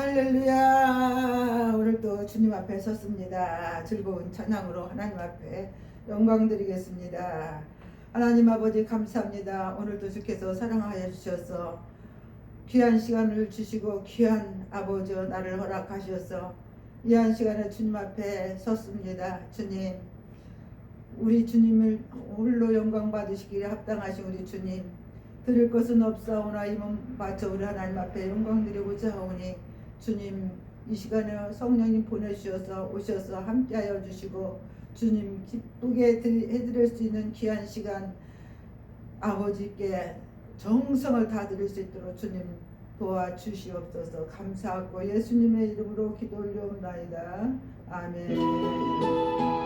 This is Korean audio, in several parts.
할렐루야. 오늘도 주님 앞에 섰습니다. 즐거운 찬양으로 하나님 앞에 영광 드리겠습니다. 하나님 아버지 감사합니다. 오늘도 주께서 사랑하여 주셔서 귀한 시간을 주시고 귀한 아버지 나를 허락하셔서 이한 시간에 주님 앞에 섰습니다. 주님 우리 주님을 홀로 영광 받으시기에 합당하신 우리 주님 드릴 것은 없사오나 이몸 바쳐 우리 하나님 앞에 영광 드리고자 하오니 주님 이 시간에 성령님 보내주셔서 오셔서 함께하여 주시고 주님 기쁘게 해드릴 수 있는 귀한 시간 아버지께 정성을 다 드릴 수 있도록 주님 도와주시옵소서. 감사하고 예수님의 이름으로 기도 올려옵나이다. 아멘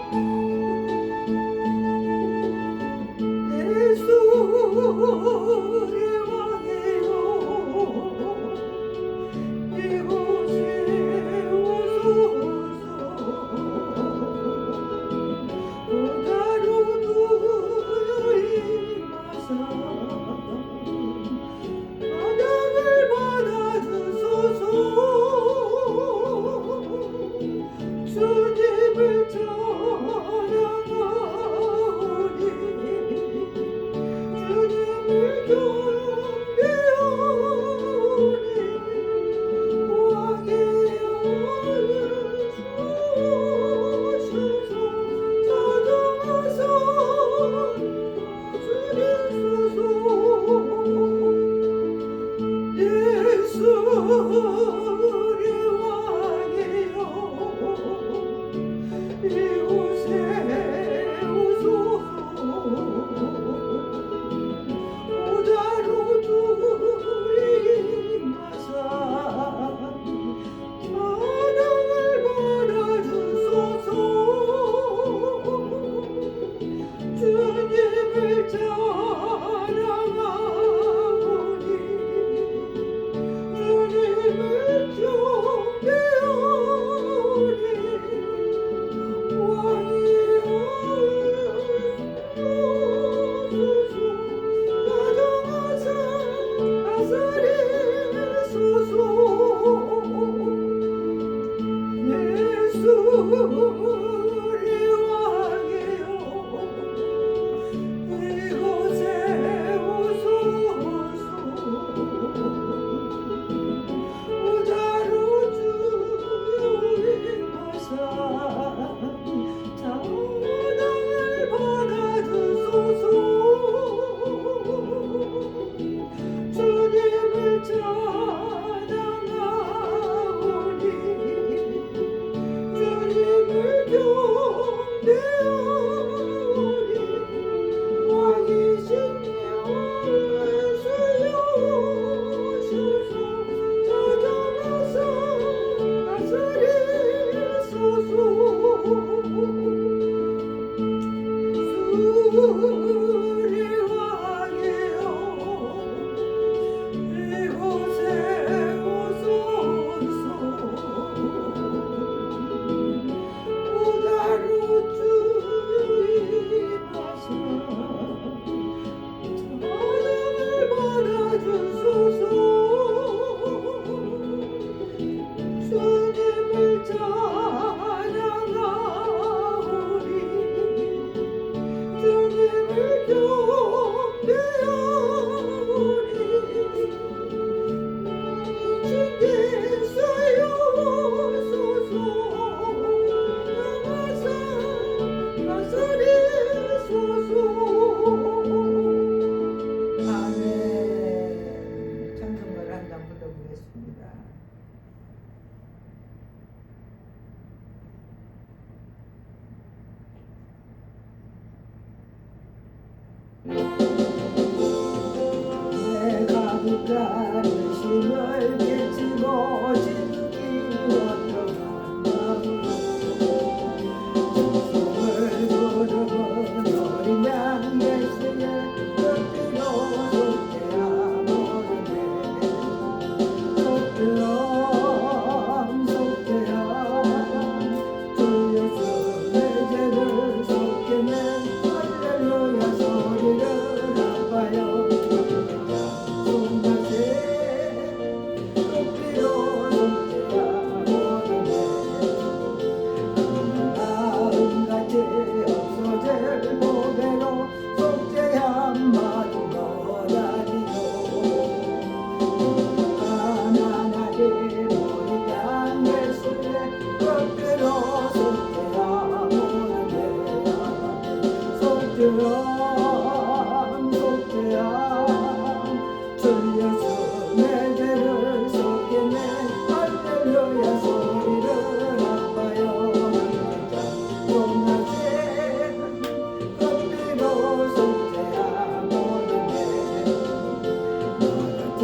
우리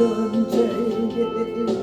döneceğim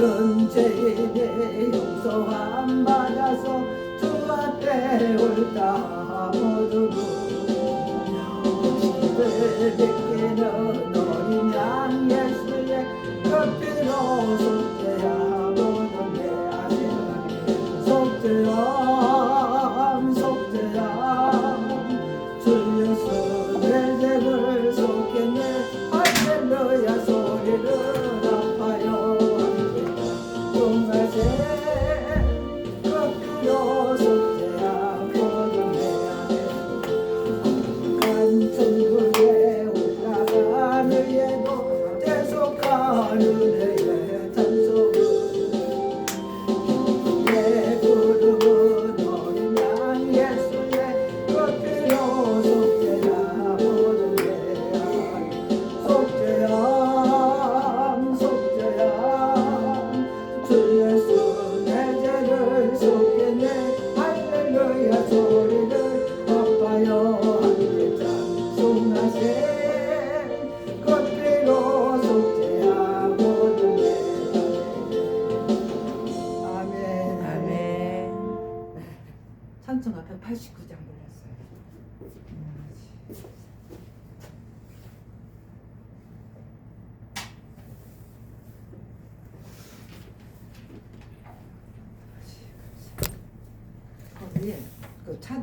모든 죄인의 용서 안 받아서 주 앞에 올다 모두로 오시를 느끼는 어린 양 예수의 커피로 속죄하 모든 내 아들 속죄함 속죄함. Hallelujah.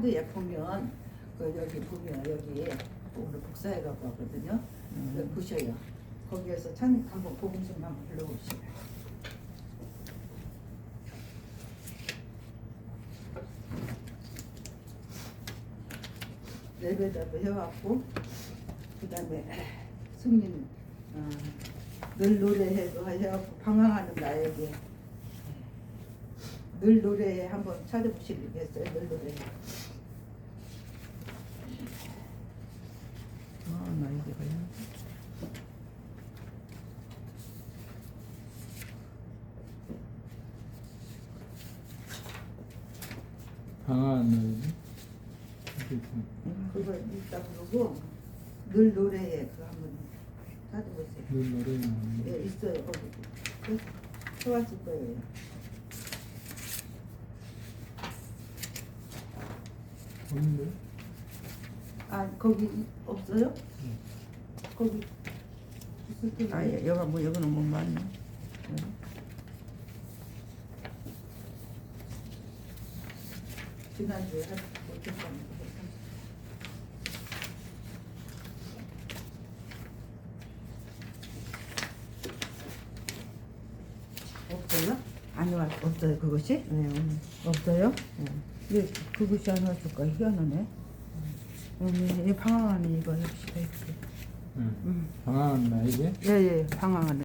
후에 보면 그 여기 보면 여기 오늘 복사해 갖고 왔거든요. 그 음. 보셔요. 거기에서 찬 한번 복음 좀 한번 불러봅시다. 예배자도 해왔고 그 다음에 승민 어, 늘 노래해도 해왔고 방황하는 나에게 늘 노래 한번 찾아보시겠어요? 늘 노래. 한번 말해볼래요? 방아 안 나오지? 그걸 읽다 그러고 늘 노래에 그 한번 찾아보세요. 늘 노래 나오는 예, 있어요. 거기 써왔을 거예요. 없는데? 아, 거기 이- 없어요? 거기 있을 텐데. 아, 예, 여가 뭐 여기는 못 맞네. 지난주에 할- 거. 없어요? 아니 왔. 없어요 그것이? 네. 없어요? 예, 그것이 하나 줄까 희한하네. 음, 이 방황하는 이거 역시 다 이렇게. 응. 음. 방황한 나에게 예, 예, 방황하는.